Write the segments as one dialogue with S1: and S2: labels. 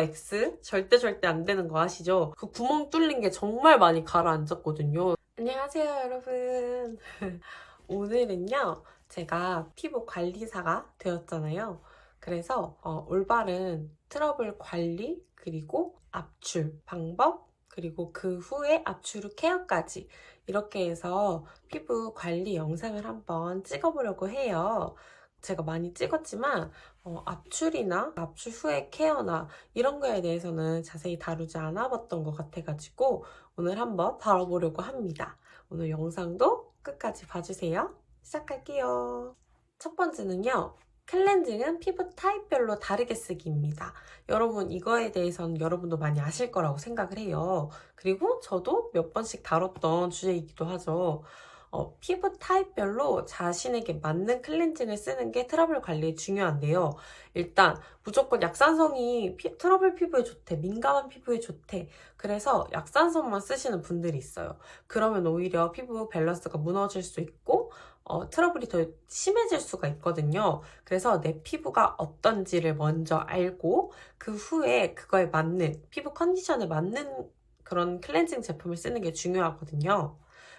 S1: X 절대 절대 안 되는 거 아시죠? 그 구멍 뚫린 게 정말 많이 가라앉았거든요. 안녕하세요, 여러분. 오늘은요, 제가 피부 관리사가 되었잖아요. 그래서 어, 올바른 트러블 관리 그리고 압출 방법 그리고 그 후에 압출 후 케어까지 이렇게 해서 피부 관리 영상을 한번 찍어보려고 해요. 제가 많이 찍었지만 어, 압출이나 압출 후의 케어나 이런 거에 대해서는 자세히 다루지 않아 봤던 것 같아가지고 오늘 한번 다뤄보려고 합니다. 오늘 영상도 끝까지 봐주세요. 시작할게요. 첫 번째는요. 클렌징은 피부 타입별로 다르게 쓰기입니다. 여러분 이거에 대해서는 여러분도 많이 아실 거라고 생각을 해요. 그리고 저도 몇 번씩 다뤘던 주제이기도 하죠. 어, 피부 타입별로 자신에게 맞는 클렌징을 쓰는 게 트러블 관리에 중요한데요. 일단 무조건 약산성이 피- 트러블 피부에 좋대, 민감한 피부에 좋대. 그래서 약산성만 쓰시는 분들이 있어요. 그러면 오히려 피부 밸런스가 무너질 수 있고 어, 트러블이 더 심해질 수가 있거든요. 그래서 내 피부가 어떤지를 먼저 알고 그 후에 그거에 맞는 피부 컨디션에 맞는 그런 클렌징 제품을 쓰는 게 중요하거든요.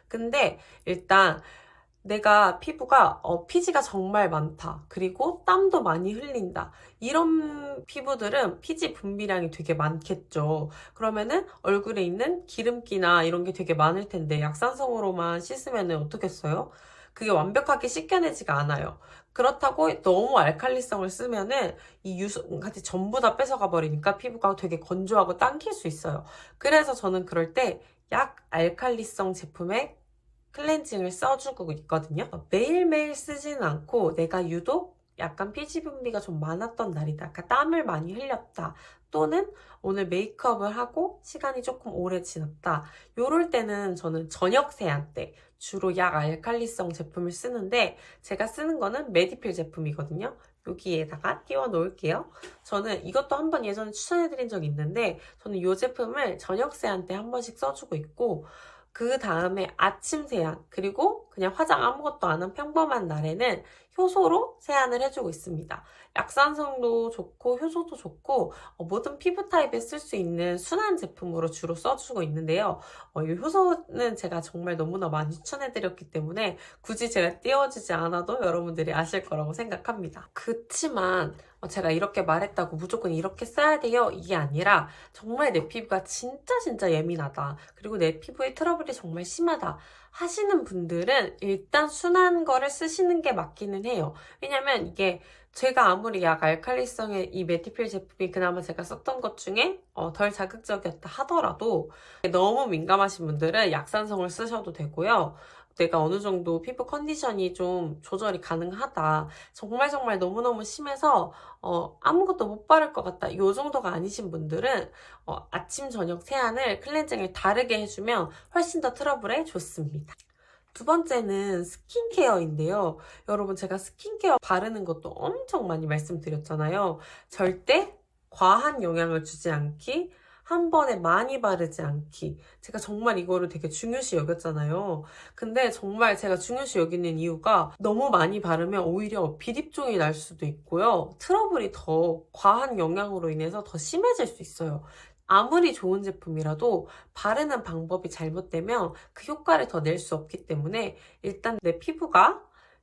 S1: 근데 일단 내가 피부가 어, 피지가 정말 많다. 그리고 땀도 많이 흘린다. 이런 피부들은 피지 분비량이 되게 많겠죠. 그러면은 얼굴에 있는 기름기나 이런 게 되게 많을 텐데 약산성으로만 씻으면 어떻겠어요? 그게 완벽하게 씻겨내지가 않아요. 그렇다고 너무 알칼리성을 쓰면은 이 유수 같이 전부 다 뺏어가 버리니까 피부가 되게 건조하고 당길 수 있어요. 그래서 저는 그럴 때 약 알칼리성 제품에 클렌징을 써주고 있거든요. 매일매일 쓰지는 않고 내가 유독 약간 피지 분비가 좀 많았던 날이다. 약간 땀을 많이 흘렸다. 또는 오늘 메이크업을 하고 시간이 조금 오래 지났다. 요럴 때는 저는 저녁 세안 때 주로 약 알칼리성 제품을 쓰는데 제가 쓰는 거는 메디필 제품이거든요. 여기에다가 띄워 놓을게요. 저는 이것도 한번 예전에 추천해 드린 적이 있는데 저는 이 제품을 저녁 세안 때 한 번씩 써주고 있고 그 다음에 아침 세안 그리고 그냥 화장 아무것도 안 한 평범한 날에는 효소로 세안을 해주고 있습니다. 약산성도 좋고 효소도 좋고 어, 모든 피부 타입에 쓸 수 있는 순한 제품으로 주로 써주고 있는데요. 어, 이 효소는 제가 정말 너무나 많이 추천해드렸기 때문에 굳이 제가 띄워주지 않아도 여러분들이 아실 거라고 생각합니다. 그치만 어, 제가 이렇게 말했다고 무조건 이렇게 써야 돼요. 이게 아니라 정말 내 피부가 진짜 진짜 예민하다. 그리고 내 피부에 트러블이 정말 심하다. 하시는 분들은 일단 순한 거를 쓰시는 게 맞기는 해요. 왜냐면 이게 제가 아무리 약 알칼리성의 이 메디필 제품이 그나마 제가 썼던 것 중에 어, 덜 자극적이었다 하더라도 너무 민감하신 분들은 약산성을 쓰셔도 되고요. 내가 어느 정도 피부 컨디션이 좀 조절이 가능하다. 정말 정말 너무너무 심해서 어, 아무것도 못 바를 것 같다. 이 정도가 아니신 분들은 어, 아침 저녁 세안을 클렌징을 다르게 해주면 훨씬 더 트러블에 좋습니다. 두 번째는 스킨케어인데요. 여러분 제가 스킨케어 바르는 것도 엄청 많이 말씀드렸잖아요. 절대 과한 영향을 주지 않기, 한 번에 많이 바르지 않기. 제가 정말 이거를 되게 중요시 여겼잖아요. 근데 정말 제가 중요시 여기는 이유가 너무 많이 바르면 오히려 비립종이 날 수도 있고요. 트러블이 더 과한 영향으로 인해서 더 심해질 수 있어요. 아무리 좋은 제품이라도 바르는 방법이 잘못되면 그 효과를 더 낼 수 없기 때문에 일단 내 피부가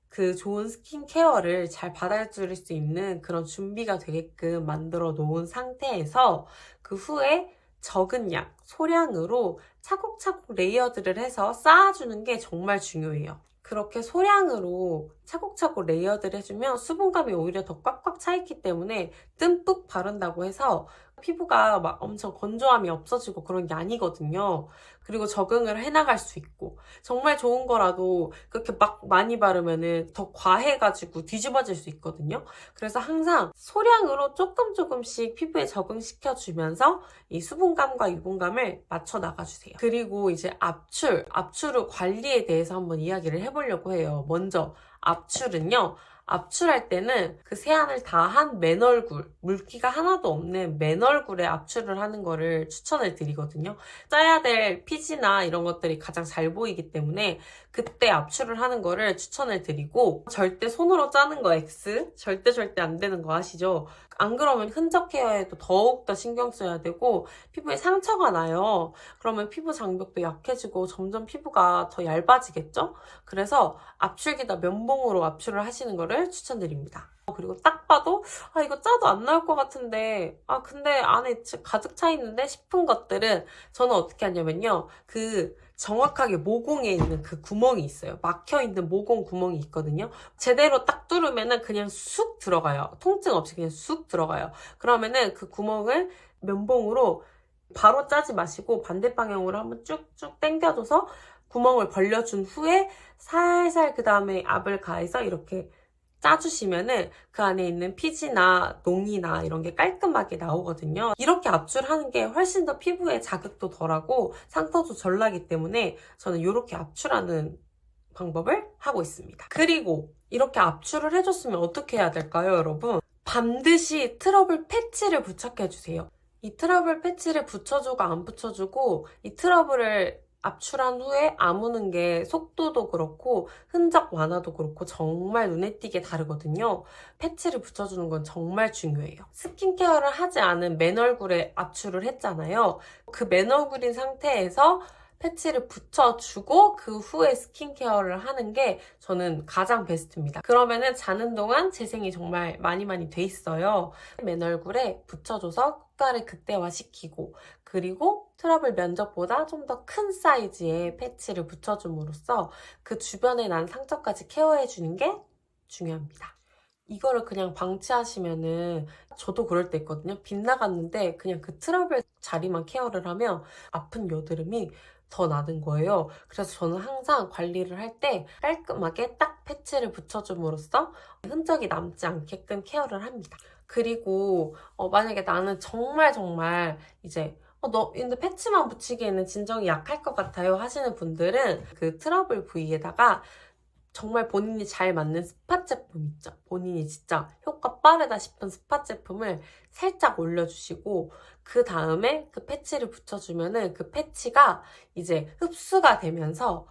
S1: 그 좋은 스킨케어를 잘 받아줄 수 있는 그런 준비가 되게끔 만들어 놓은 상태에서 그 후에 적은 양, 소량으로 차곡차곡 레이어드를 해서 쌓아주는 게 정말 중요해요. 그렇게 소량으로 차곡차곡 레이어드를 해주면 수분감이 오히려 더 꽉꽉 차있기 때문에 듬뿍 바른다고 해서 피부가 막 엄청 건조함이 없어지고 그런 게 아니거든요. 그리고 적응을 해나갈 수 있고 정말 좋은 거라도 그렇게 막 많이 바르면은 더 과해가지고 뒤집어질 수 있거든요. 그래서 항상 소량으로 조금 조금씩 피부에 적응시켜주면서 이 수분감과 유분감을 맞춰 나가주세요. 그리고 이제 압출, 압출 후 관리에 대해서 한번 이야기를 해보려고 해요. 먼저 압출은요. 압출할 때는 그 세안을 다 한 맨 얼굴, 물기가 하나도 없는 맨 얼굴에 압출을 하는 거를 추천을 드리거든요. 짜야 될 피지나 이런 것들이 가장 잘 보이기 때문에 그때 압출을 하는 거를 추천을 드리고 절대 손으로 짜는 거 X 절대 절대 안 되는 거 아시죠? 안 그러면 흔적 케어에도 더욱더 신경 써야 되고 피부에 상처가 나요. 그러면 피부 장벽도 약해지고 점점 피부가 더 얇아지겠죠? 그래서 압출기다 면봉으로 압출을 하시는 거를 추천드립니다. 그리고 딱 봐도 아 이거 짜도 안 나올 것 같은데 아 근데 안에 가득 차 있는데 싶은 것들은 저는 어떻게 하냐면요. 그 정확하게 모공에 있는 그 구멍이 있어요. 막혀 있는 모공 구멍이 있거든요. 제대로 딱 뚫으면은 그냥 쑥 들어가요. 통증 없이 그냥 쑥 들어가요. 그러면은 그 구멍을 면봉으로 바로 짜지 마시고 반대 방향으로 한번 쭉쭉 당겨줘서 구멍을 벌려준 후에 살살 그 다음에 압을 가해서 이렇게 짜주시면은 그 안에 있는 피지나 농이나 이런 게 깔끔하게 나오거든요. 이렇게 압출하는 게 훨씬 더 피부에 자극도 덜하고 상처도 덜 나기 때문에 저는 이렇게 압출하는 방법을 하고 있습니다. 그리고 이렇게 압출을 해줬으면 어떻게 해야 될까요, 여러분? 반드시 트러블 패치를 부착해주세요. 이 트러블 패치를 붙여주고 안 붙여주고 이 트러블을 압출한 후에 아무는 게 속도도 그렇고 흔적 완화도 그렇고 정말 눈에 띄게 다르거든요. 패치를 붙여주는 건 정말 중요해요. 스킨케어를 하지 않은 맨 얼굴에 압출을 했잖아요. 그 맨 얼굴인 상태에서 패치를 붙여주고 그 후에 스킨케어를 하는 게 저는 가장 베스트입니다. 그러면은 자는 동안 재생이 정말 많이 많이 돼 있어요. 맨 얼굴에 붙여줘서 효과를 극대화시키고 그리고 트러블 면적보다 좀 더 큰 사이즈의 패치를 붙여줌으로써 그 주변에 난 상처까지 케어해 주는 게 중요합니다. 이거를 그냥 방치하시면은 저도 그럴 때 있거든요. 빗나갔는데 그냥 그 트러블 자리만 케어를 하면 아픈 여드름이 더 나는 거예요. 그래서 저는 항상 관리를 할 때 깔끔하게 딱 패치를 붙여줌으로써 흔적이 남지 않게끔 케어를 합니다. 그리고 어, 만약에 나는 정말 정말 이제 어, 너 근데 패치만 붙이기에는 진정이 약할 것 같아요 하시는 분들은 그 트러블 부위에다가 정말 본인이 잘 맞는 스팟 제품 있죠. 본인이 진짜 효과 빠르다 싶은 스팟 제품을 살짝 올려주시고 그 다음에 그 패치를 붙여주면은 그 패치가 이제 흡수가 되면서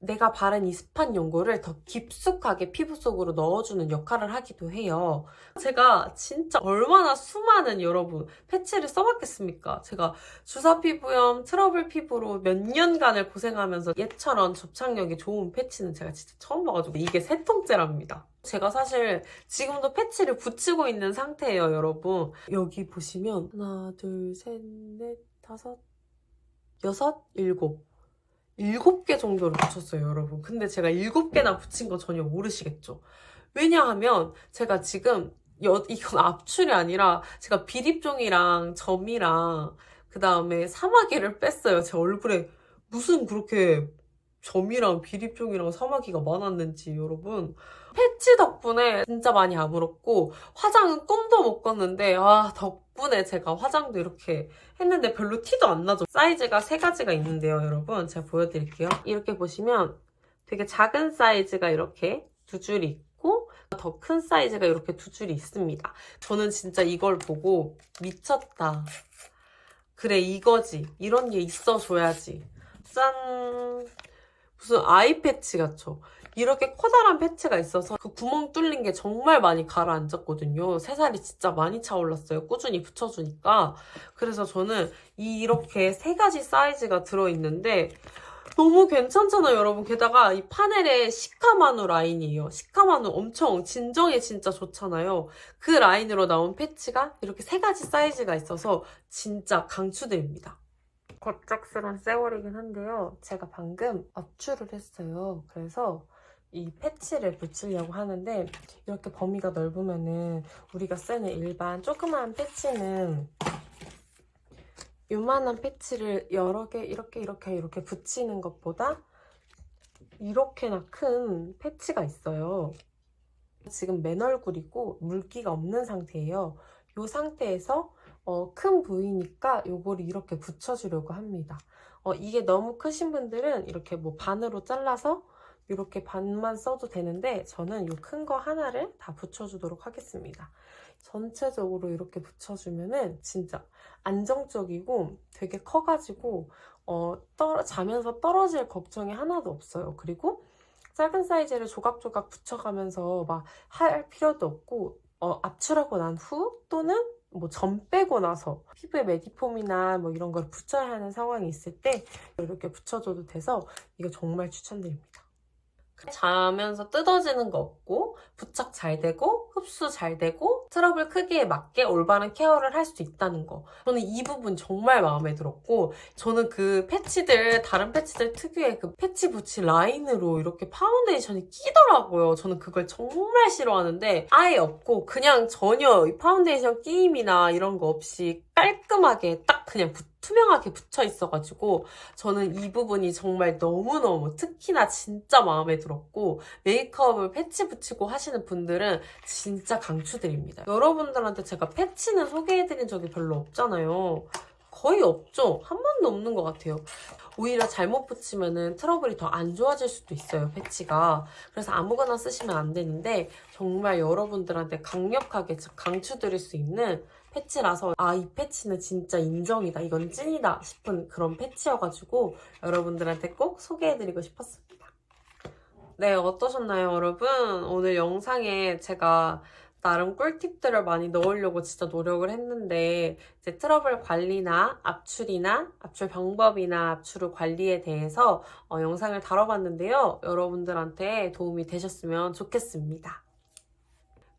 S1: 내가 바른 이 스팟 연고를 더 깊숙하게 피부 속으로 넣어주는 역할을 하기도 해요. 제가 진짜 얼마나 수많은 여러분 패치를 써봤겠습니까? 제가 주사 피부염, 트러블 피부로 몇 년간을 고생하면서 얘처럼 접착력이 좋은 패치는 제가 진짜 처음 봐가지고 이게 세 통째랍니다. 제가 사실 지금도 패치를 붙이고 있는 상태예요, 여러분. 여기 보시면 하나, 둘, 셋, 넷, 다섯, 여섯, 일곱. 일곱 개 정도를 붙였어요, 여러분. 근데 제가 일곱 개나 붙인 거 전혀 모르시겠죠? 왜냐하면 제가 지금 여, 이건 압출이 아니라 제가 비립종이랑 점이랑 그 다음에 사마귀를 뺐어요. 제 얼굴에 무슨 그렇게 점이랑 비립종이랑 사마귀가 많았는지 여러분 패치 덕분에 진짜 많이 아물었고 화장은 꿈도 못 꿨는데 아 덕 분에 제가 화장도 이렇게 했는데 별로 티도 안 나죠. 사이즈가 세 가지가 있는데요 여러분. 제가 보여드릴게요. 이렇게 보시면 되게 작은 사이즈가 이렇게 두 줄이 있고 더 큰 사이즈가 이렇게 두 줄이 있습니다. 저는 진짜 이걸 보고 미쳤다. 그래 이거지. 이런 게 있어줘야지. 짠. 무슨 아이 패치 같죠? 이렇게 커다란 패치가 있어서 그 구멍 뚫린 게 정말 많이 가라앉았거든요. 새살이 진짜 많이 차올랐어요. 꾸준히 붙여주니까. 그래서 저는 이 이렇게 세 가지 사이즈가 들어있는데 너무 괜찮잖아요, 여러분. 게다가 이 파넬에 시카마누 라인이에요. 시카마누 엄청 진정에 진짜 좋잖아요. 그 라인으로 나온 패치가 이렇게 세 가지 사이즈가 있어서 진짜 강추드립니다. 겁작스런 세월이긴 한데요. 제가 방금 압출을 했어요. 그래서 이 패치를 붙이려고 하는데 이렇게 범위가 넓으면은 우리가 쓰는 일반 조그마한 패치는 요만한 패치를 여러 개 이렇게 이렇게 이렇게 붙이는 것보다 이렇게나 큰 패치가 있어요. 지금 맨 얼굴이고 물기가 없는 상태예요. 이 상태에서 어, 큰 부위니까 요거를 이렇게 붙여주려고 합니다. 어, 이게 너무 크신 분들은 이렇게 뭐 반으로 잘라서 이렇게 반만 써도 되는데 저는 이 큰 거 하나를 다 붙여주도록 하겠습니다. 전체적으로 이렇게 붙여주면은 진짜 안정적이고 되게 커가지고 어, 떨어, 자면서 떨어질 걱정이 하나도 없어요. 그리고 작은 사이즈를 조각조각 붙여가면서 막 할 필요도 없고 어, 압출하고 난 후 또는 뭐점 빼고 나서 피부에 메디폼이나 뭐 이런 걸 붙여야 하는 상황이 있을 때 이렇게 붙여줘도 돼서 이거 정말 추천드립니다. 자면서 뜯어지는 거 없고 부착 잘 되고 흡수 잘 되고 트러블 크기에 맞게 올바른 케어를 할 수 있다는 거. 저는 이 부분 정말 마음에 들었고 저는 그 패치들 다른 패치들 특유의 그 패치 붙이 라인으로 이렇게 파운데이션이 끼더라고요. 저는 그걸 정말 싫어하는데 아예 없고 그냥 전혀 이 파운데이션 끼임이나 이런 거 없이 깔끔하게 딱 그냥 붙- 투명하게 붙여 있어가지고 저는 이 부분이 정말 너무너무 특히나 진짜 마음에 들었고 메이크업을 패치 붙이고 하시는 분들은 진짜 강추드립니다. 여러분들한테 제가 패치는 소개해드린 적이 별로 없잖아요. 거의 없죠? 한 번도 없는 것 같아요. 오히려 잘못 붙이면은 트러블이 더 안 좋아질 수도 있어요, 패치가. 그래서 아무거나 쓰시면 안 되는데, 정말 여러분들한테 강력하게 강추드릴 수 있는 패치라서, 아, 이 패치는 진짜 인정이다. 이건 찐이다. 싶은 그런 패치여가지고, 여러분들한테 꼭 소개해드리고 싶었습니다. 네, 어떠셨나요, 여러분? 오늘 영상에 제가 나름 꿀팁들을 많이 넣으려고 진짜 노력을 했는데, 이제 트러블 관리나 압출이나 압출 방법이나 압출 후 관리에 대해서 어, 영상을 다뤄봤는데요. 여러분들한테 도움이 되셨으면 좋겠습니다.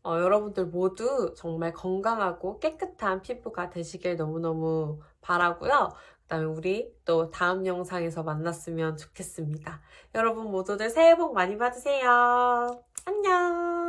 S1: 어, 여러분들 모두 정말 건강하고 깨끗한 피부가 되시길 너무너무 바라고요. 그다음에 우리 또 다음 영상에서 만났으면 좋겠습니다. 여러분 모두들 새해 복 많이 받으세요. 안녕.